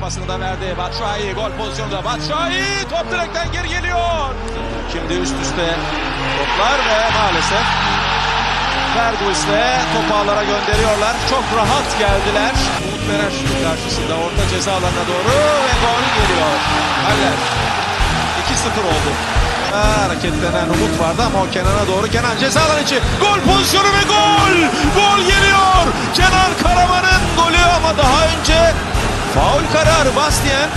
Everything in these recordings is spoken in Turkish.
pasını da verdi. Batshuayi gol pozisyonunda. Batshuayi top direkten geri geliyor. Şimdi üst üste toplar ve maalesef Ferguis'le topu ağlara gönderiyorlar. Çok rahat geldiler. Umut Merer karşısında orta ceza alanına doğru ve gol geliyor. Haller. 2-0 oldu. Ha, hareketlenen Umut vardı ama o Kenan'a doğru. Kenan ceza alanı içi. Gol pozisyonu ve gol! Faul kararı Bastien.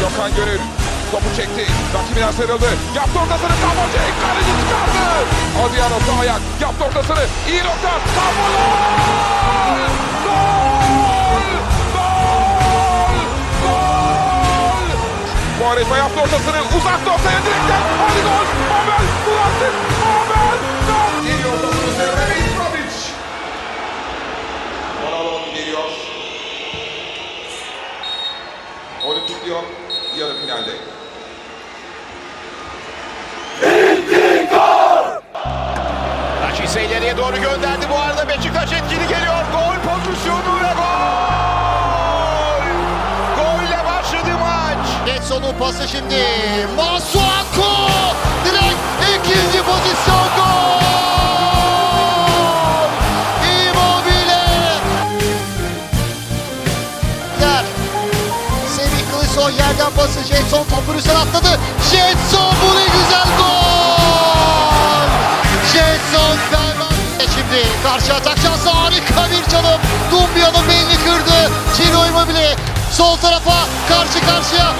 Gökhan Gönül topu çekti. Rakibine sarıldı. Yaptı ortasını Samoce. Kaleci çıkardı. Adriano sağ ayak. Yaptı ortasını. İyi nokta. Gol! Quaresma yaptı ortasını. Uzattı ortaya direkten. Lyon yarı finalde. Raşitse ileriye doğru gönderdi. Bu arada Beşiktaş etkili geliyor. Gol pozisyonu ve gol! Golle başladı maç. Getson'un pası şimdi. Masuaku! Kılıçsoy yerden pası. Jetson topun üstüne atladı. Jetson bu ne güzel gol! Jetson Ferman. Şimdi karşı atak şansı harika bir çalım. Dumbia'nın belini kırdı. Ciro Immobile sol tarafa karşı karşıya.